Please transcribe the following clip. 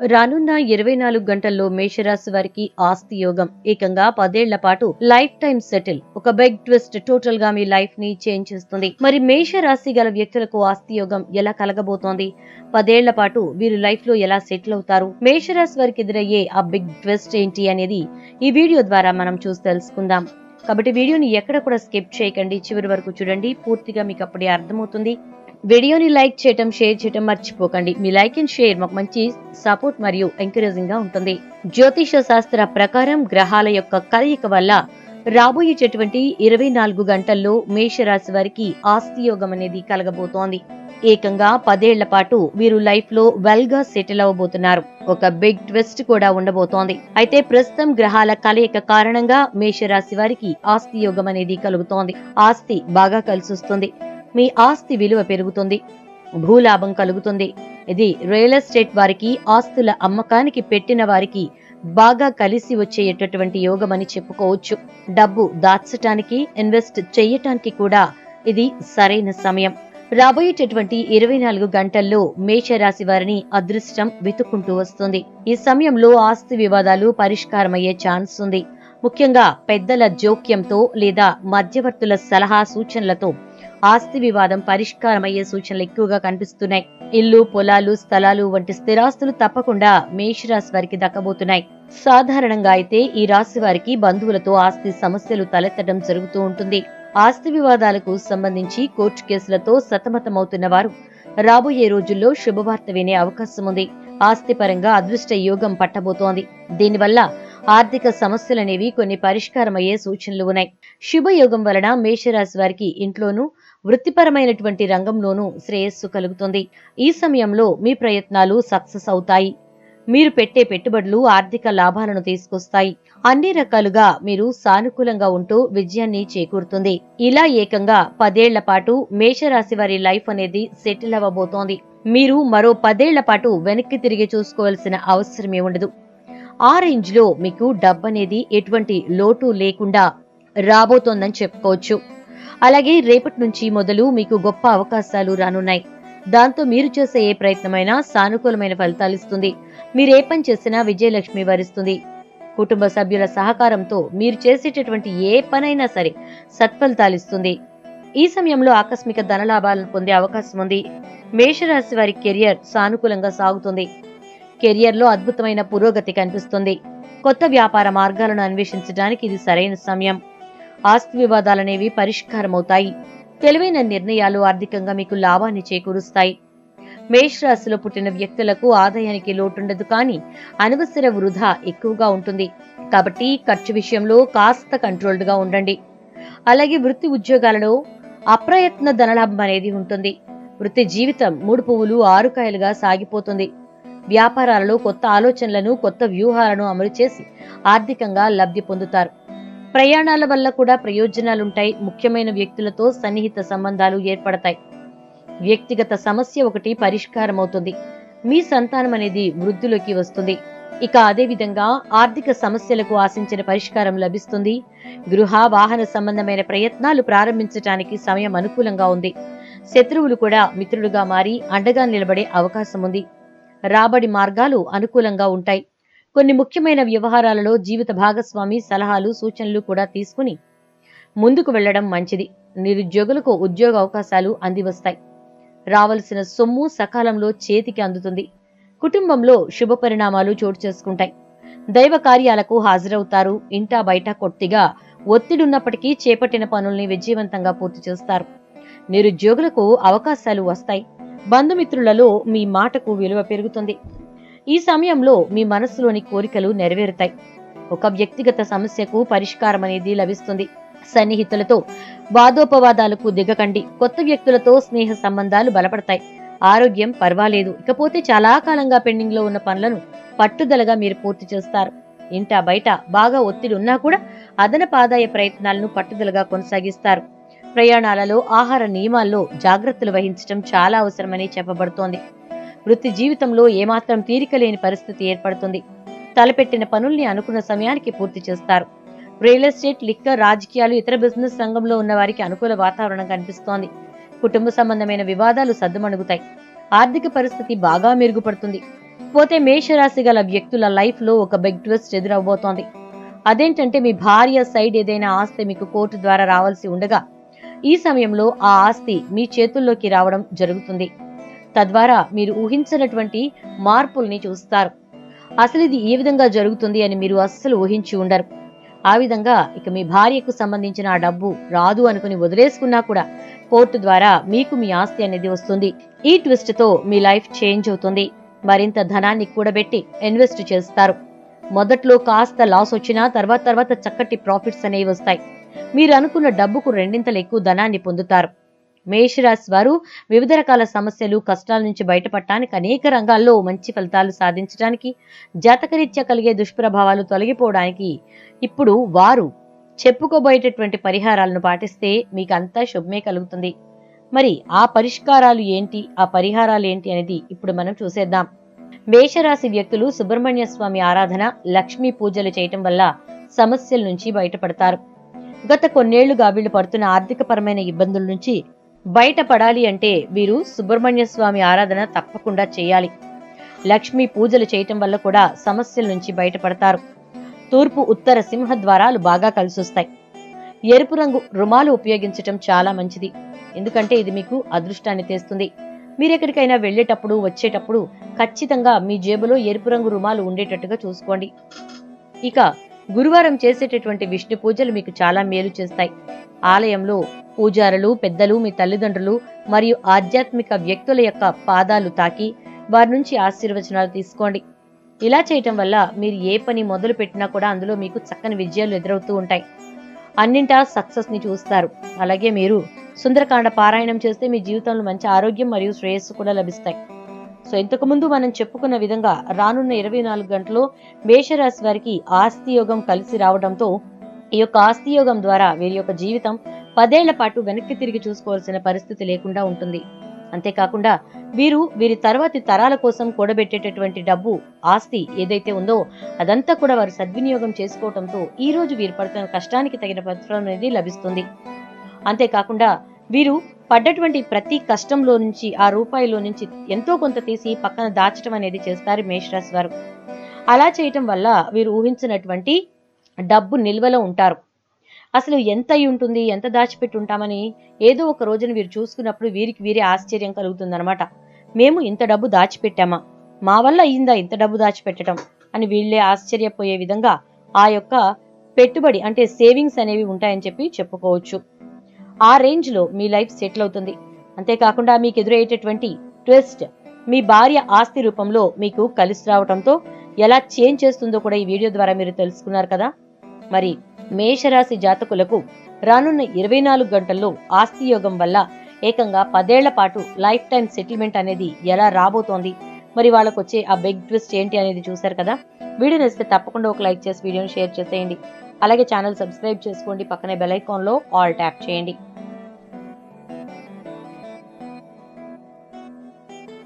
రానున్న ఇరవై నాలుగు గంటల్లో మేషరాశి వారికి ఆస్తి యోగం. ఏకంగా పదేళ్ళ పాటు లైఫ్ టైం సెటిల్. ఒక బిగ్ ట్విస్ట్ టోటల్గా మీ లైఫ్ని చేంజ్ చేస్తుంది. మరి మేషరాశి గల వ్యక్తులకు ఆస్తి యోగం ఎలా కలగబోతోంది? పదేళ్ళ పాటు వీరు లైఫ్లో ఎలా సెటిల్ అవుతారు? మేషరాశి వారికి ఎదురయ్యే ఆ బిగ్ ట్విస్ట్ ఏంటి అనేది ఈ వీడియో ద్వారా మనం చూసి తెలుసుకుందాం. కాబట్టి వీడియోని ఎక్కడ కూడా స్కిప్ చేయకండి. చివరి వరకు చూడండి. పూర్తిగా మీకు అప్పుడే అర్థమవుతుంది. వీడియోని లైక్ చేయటం షేర్ చేయటం మర్చిపోకండి. మీ లైక్ అండ్ షేర్ మాకు మంచి సపోర్ట్ మరియు ఎంకరేజింగ్గా ఉంటుంది. జ్యోతిష శాస్త్ర ప్రకారం గ్రహాల యొక్క కలయిక వల్ల రాబోయేటటువంటి ఇరవై నాలుగు గంటల్లో మేషరాశి వారికి ఆస్తి యోగం అనేది కలగబోతోంది. ఏకంగా పదేళ్ళ పాటు వీరు లైఫ్లో వెల్గా సెటిల్ అవ్వబోతున్నారు ఒక బిగ్ ట్విస్ట్ కూడా ఉండబోతోంది. అయితే ప్రస్తుతం గ్రహాల కలయిక కారణంగా మేషరాశి వారికి ఆస్తి యోగం అనేది కలుగుతోంది. ఆస్తి బాగా కలిసొస్తుంది. మీ ఆస్తి విలువ పెరుగుతుంది భూలాభం కలుగుతుంది. ఇది రియల్ ఎస్టేట్ వారికి ఆస్తుల అమ్మకానికి పెట్టిన వారికి బాగా కలిసి వచ్చేటటువంటి యోగం అని చెప్పుకోవచ్చు. డబ్బు దాచటానికి ఇన్వెస్ట్ చేయటానికి కూడా ఇది సరైన సమయం. రాబోయేటటువంటి ఇరవై నాలుగు గంటల్లో మేషరాశి వారిని అదృష్టం వెతుక్కుంటూ వస్తుంది. ఈ సమయంలో ఆస్తి వివాదాలు పరిష్కారమయ్యే ఛాన్స్ ఉంది. ముఖ్యంగా పెద్దల జోక్యంతో లేదా మధ్యవర్తుల సలహా సూచనలతో ఆస్తి వివాదం పరిష్కారమయ్యే సూచనలు ఎక్కువగా కనిపిస్తున్నాయి. ఇల్లు పొలాలు స్థలాలు వంటి స్థిరాస్తులు తప్పకుండా మేషరాశి వారికి దక్కబోతున్నాయి. సాధారణంగా అయితే ఈ రాశి వారికి బంధువులతో ఆస్తి సమస్యలు తలెత్తడం జరుగుతూ ఉంటుంది. ఆస్తి వివాదాలకు సంబంధించి కోర్టు కేసులతో సతమతమవుతున్న వారు రాబోయే రోజుల్లో శుభవార్త వినే అవకాశం ఉంది. ఆస్తి పరంగా అదృష్ట యోగం పట్టబోతోంది. దీనివల్ల ఆర్థిక సమస్యలనేవి కొన్ని పరిష్కారమయ్యే సూచనలు ఉన్నాయి. శుభయోగం వలన మేషరాశి వారికి ఇంట్లోనూ వృత్తిపరమైనటువంటి రంగంలోనూ శ్రేయస్సు కలుగుతుంది. ఈ సమయంలో మీ ప్రయత్నాలు సక్సెస్ అవుతాయి. మీరు పెట్టే పెట్టుబడులు ఆర్థిక లాభాలను తీసుకొస్తాయి. అన్ని రకాలుగా మీరు సానుకూలంగా ఉంటూ విజయాన్ని చేకూరుతుంది. ఇలా ఏకంగా పదేళ్ళ పాటు మేషరాశి వారి లైఫ్ అనేది సెటిల్ అవ్వబోతోంది. మీరు మరో పదేళ్ళ పాటు వెనక్కి తిరిగి చూసుకోవాల్సిన అవసరమే ఉండదు. ఆ రేంజ్లో మీకు డబ్బనేది ఎటువంటి లోటు లేకుండా రాబోతోందని చెప్పుకోవచ్చు. అలాగే రేపటి నుంచి మొదలు మీకు గొప్ప అవకాశాలు రానున్నాయి. దాంతో మీరు చేసే ఏ ప్రయత్నమైనా సానుకూలమైన ఫలితాలు ఇస్తుంది. మీరు ఏ పని చేసినా విజయలక్ష్మి వరిస్తుంది. కుటుంబ సభ్యుల సహకారంతో మీరు చేసేటటువంటి ఏ పనైనా సరే సత్ఫలితాలు ఇస్తుంది. ఈ సమయంలో ఆకస్మిక ధనలాభాలను పొందే అవకాశం ఉంది. మేషరాశి వారి కెరియర్ సానుకూలంగా సాగుతుంది. కెరియర్లో అద్భుతమైన పురోగతి కనిపిస్తుంది. కొత్త వ్యాపార మార్గాలను అన్వేషించడానికి ఇది సరైన సమయం. ఆస్తి వివాదాలనేవి పరిష్కారమవుతాయి. తెలివైన నిర్ణయాలు ఆర్థికంగా మీకు లాభాన్ని చేకూరుస్తాయి. మేషరాశిలో పుట్టిన వ్యక్తులకు ఆదాయానికి లోటుండదు కానీ అనవసర వృధా ఎక్కువగా ఉంటుంది. కాబట్టి ఖర్చు విషయంలో కాస్త కంట్రోల్డ్గా ఉండండి. అలాగే వృత్తి ఉద్యోగాలలో అప్రయత్న ధనలాభం అనేది ఉంటుంది. వృత్తి జీవితం మూడు పువ్వులు ఆరు కాయలుగా సాగిపోతుంది. వ్యాపారాలలో కొత్త ఆలోచనలను కొత్త వ్యూహాలను అమలు చేసి ఆర్థికంగా లబ్ధి పొందుతారు. ప్రయాణాల వల్ల కూడా ప్రయోజనాలుంటాయి. ముఖ్యమైన వ్యక్తులతో సన్నిహిత సంబంధాలు ఏర్పడతాయి. వ్యక్తిగత సమస్య ఒకటి పరిష్కారం అవుతుంది మీ సంతానం అనేది వృద్ధిలోకి వస్తుంది. ఇక అదేవిధంగా ఆర్థిక సమస్యలకు ఆశించిన పరిష్కారం లభిస్తుంది. గృహ వాహన సంబంధమైన ప్రయత్నాలు ప్రారంభించడానికి సమయం అనుకూలంగా ఉంది. శత్రువులు కూడా మిత్రులుగా మారి అండగా నిలబడే అవకాశం ఉంది రాబడి మార్గాలు అనుకూలంగా ఉంటాయి. కొన్ని ముఖ్యమైన వ్యవహారాలలో జీవిత భాగస్వామి సలహాలు సూచనలు కూడా తీసుకుని ముందుకు వెళ్ళడం మంచిది. నిరుద్యోగులకు ఉద్యోగ అవకాశాలు అందివస్తాయి. రావలసిన సొమ్ము సకాలంలో చేతికి అందుతుంది. కుటుంబంలో శుభ పరిణామాలు చోటు చేసుకుంటాయి. దైవ కార్యాలకు హాజరవుతారు. ఇంటా బయట కొద్దిగా ఒత్తిడున్నప్పటికీ చేపట్టిన పనుల్ని విజయవంతంగా పూర్తి చేస్తారు. నిరుద్యోగులకు అవకాశాలు వస్తాయి. బంధుమిత్రులలో మీ మాటకు విలువ పెరుగుతుంది. ఈ సమయంలో మీ మనసులోని కోరికలు నెరవేరుతాయి. ఒక వ్యక్తిగత సమస్యకు పరిష్కారం అనేది లభిస్తుంది. సన్నిహితులతో వాదోపవాదాలకు దిగకండి. కొత్త వ్యక్తులతో స్నేహ సంబంధాలు బలపడతాయి. ఆరోగ్యం పర్వాలేదు. ఇకపోతే చాలా కాలంగా పెండింగ్లో ఉన్న పనులను పట్టుదలగా మీరు పూర్తి చేస్తారు. ఇంట బయట బాగా ఒత్తిడి ఉన్నా కూడా అదనపు ఆదాయ ప్రయత్నాలను పట్టుదలగా కొనసాగిస్తారు. ప్రయాణాలలో ఆహార నియమాల్లో జాగ్రత్తలు వహించడం చాలా అవసరమని చెప్పబడుతోంది. వృత్తి జీవితంలో ఏమాత్రం తీరిక లేని పరిస్థితి ఏర్పడుతుంది. తలపెట్టిన పనుల్ని అనుకున్న సమయానికి పూర్తి చేస్తారు. రియల్ ఎస్టేట్ లిక్కర్ రాజకీయాలు ఇతర బిజినెస్ రంగంలో ఉన్న వారికి అనుకూల వాతావరణం కనిపిస్తోంది. కుటుంబ సంబంధమైన వివాదాలు సద్దుమణుగుతాయి. ఆర్థిక పరిస్థితి బాగా మెరుగుపడుతుంది. పోతే మేషరాశి గల వ్యక్తుల లైఫ్లో ఒక బిగ్ ట్విస్ట్ ఎదురవబోతోంది అదేంటంటే మీ భార్య సైడ్ ఏదైనా ఆస్తి మీకు కోర్టు ద్వారా రావాల్సి ఉండగా ఈ సమయంలో ఆ ఆస్తి మీ చేతుల్లోకి రావడం జరుగుతుంది. తద్వారా మీరు ఊహించినటువంటి మార్పుల్ని చూస్తారు. అసలు ఇది ఏ విధంగా జరుగుతుంది అని మీరు అస్సలు ఊహించి ఉండరు. ఆ విధంగా ఇక మీ భార్యకు సంబంధించిన ఆ డబ్బు రాదు అనుకుని వదిలేసుకున్నా కూడా కోర్టు ద్వారా మీకు మీ ఆస్తి అనేది వస్తుంది. ఈ ట్విస్ట్తో మీ లైఫ్ చేంజ్ అవుతుంది. మరింత ధనాన్ని కూడబెట్టి ఇన్వెస్ట్ చేస్తారు. మొదట్లో కాస్త లాస్ వచ్చినా తర్వాత తర్వాత చక్కటి ప్రాఫిట్స్ అనేవి వస్తాయి. మీరు అనుకున్న డబ్బుకు రెండింతలు ఎక్కువ ధనాన్ని పొందుతారు. మేషరాశి వారు వివిధ రకాల సమస్యలు కష్టాల నుంచి బయటపడటానికి అనేక రంగాల్లో మంచి ఫలితాలు సాధించడానికి జాతకరీత్యా కలిగే దుష్ప్రభావాలు తొలగిపోవడానికి ఇప్పుడు వారు చెప్పుకోబోయేటటువంటి పరిహారాలను పాటిస్తే మీకు అంతా శుభమే కలుగుతుంది. మరి ఆ పరిష్కారాలు ఏంటి? ఆ పరిహారాలు ఏంటి అనేది ఇప్పుడు మనం చూసేద్దాం. మేషరాశి వ్యక్తులు సుబ్రహ్మణ్య స్వామి ఆరాధన లక్ష్మీ పూజలు చేయటం వల్ల సమస్యల నుంచి బయటపడతారు. గత కొన్నేళ్ళుగా వీళ్ళు పడుతున్న ఆర్థికపరమైన ఇబ్బందుల నుంచి బయటపడాలి అంటే వీరు సుబ్రహ్మణ్య స్వామి ఆరాధన తప్పకుండా చేయాలి. లక్ష్మీ పూజలు చేయటం వల్ల కూడా సమస్యల నుంచి బయటపడతారు. తూర్పు ఉత్తర సింహ ద్వారాలు బాగా కలిసొస్తాయి. ఎరుపు రంగు రుమాలు ఉపయోగించటం చాలా మంచిది. ఎందుకంటే ఇది మీకు అదృష్టాన్ని తెస్తుంది. మీరెక్కడికైనా వెళ్ళేటప్పుడు వచ్చేటప్పుడు ఖచ్చితంగా మీ జేబులో ఎరుపు రంగు రుమాలు ఉండేటట్టుగా చూసుకోండి. ఇక గురువారం చేసేటటువంటి విష్ణు పూజలు మీకు చాలా మేలు చేస్తాయి. ఆలయంలో పూజారులు పెద్దలు మీ తల్లిదండ్రులు మరియు ఆధ్యాత్మిక వ్యక్తుల యొక్క పాదాలు తాకి వారి నుంచి ఆశీర్వచనాలు తీసుకోండి. ఇలా చేయటం వల్ల మీరు ఏ పని మొదలు పెట్టినా కూడా అందులో మీకు చక్కని విజయాలు ఎదురవుతూ ఉంటాయి. అన్నింటా సక్సెస్ని చూస్తారు. అలాగే మీరు సుందరకాండ పారాయణం చేస్తే మీ జీవితంలో మంచి ఆరోగ్యం మరియు శ్రేయస్సు కూడా లభిస్తాయి. సో ఇంతకుముందు మనం చెప్పుకున్న విధంగా రానున్న ఇరవై నాలుగు గంటల్లో మేషరాశి వారికి ఆస్తి యోగం కలిసి రావడంతో ఈ యొక్క ఆస్తి యోగం ద్వారా వీరి యొక్క జీవితం పదేళ్ళ పాటు వెనక్కి తిరిగి చూసుకోవాల్సిన పరిస్థితి లేకుండా ఉంటుంది. అంతేకాకుండా వీరు వీరి తర్వాతి తరాల కోసం కూడబెట్టేటటువంటి డబ్బు ఆస్తి ఏదైతే ఉందో అదంతా కూడా వారు సద్వినియోగం చేసుకోవడంతో ఈ రోజు వీరు పడుతున్న కష్టానికి తగిన ప్రతిఫలం అనేది లభిస్తుంది. అంతేకాకుండా వీరు పడ్డటువంటి ప్రతి కష్టంలో నుంచి ఆ రూపాయిలో నుంచి ఎంతో కొంత తీసి పక్కన దాచడం అనేది చేస్తారు మేషరాశి వారు. అలా చేయటం వల్ల వీరు ఊహించినటువంటి డబ్బు నిల్వలో ఉంటారు. అసలు ఎంత అయి ఉంటుంది ఎంత దాచిపెట్టి ఉంటామని ఏదో ఒక రోజున వీరు చూసుకున్నప్పుడు వీరికి వీరే ఆశ్చర్యం కలుగుతుందన్నమాట. మేము ఇంత డబ్బు దాచిపెట్టామా? మా వల్ల అయిందా ఇంత డబ్బు దాచిపెట్టడం? అని వీళ్ళే ఆశ్చర్యపోయే విధంగా ఆ యొక్క పెట్టుబడి అంటే సేవింగ్స్ అనేవి ఉంటాయని చెప్పి చెప్పుకోవచ్చు. ఆ రేంజ్లో మీ లైఫ్ సెటిల్ అవుతుంది. అంతేకాకుండా మీకు ఎదురయ్యేటటువంటి ట్విస్ట్ మీ భార్య ఆస్తి రూపంలో మీకు కలిసి రావడంతో ఎలా చేంజ్ చేస్తుందో కూడా ఈ వీడియో ద్వారా మీరు తెలుసుకున్నారు కదా? మరి మేషరాశి జాతకులకు రానున్న ఇరవై నాలుగు గంటల్లో ఆస్తి యోగం వల్ల ఏకంగా పదేళ్ళ పాటు లైఫ్ టైం సెటిల్మెంట్ అనేది ఎలా రాబోతోంది? మరి వాళ్ళకు వచ్చే ఆ బిగ్ ట్విస్ట్ ఏంటి అనేది చూశారు కదా? వీడియో నచ్చితే తప్పకుండా ఒక లైక్ చేసి వీడియోని షేర్ చేసేయండి. అలాగే ఛానల్ సబ్స్క్రైబ్ చేసుకోండి. పక్కనే బెల్ ఐకాన్లో ఆల్ ట్యాప్ చేయండి.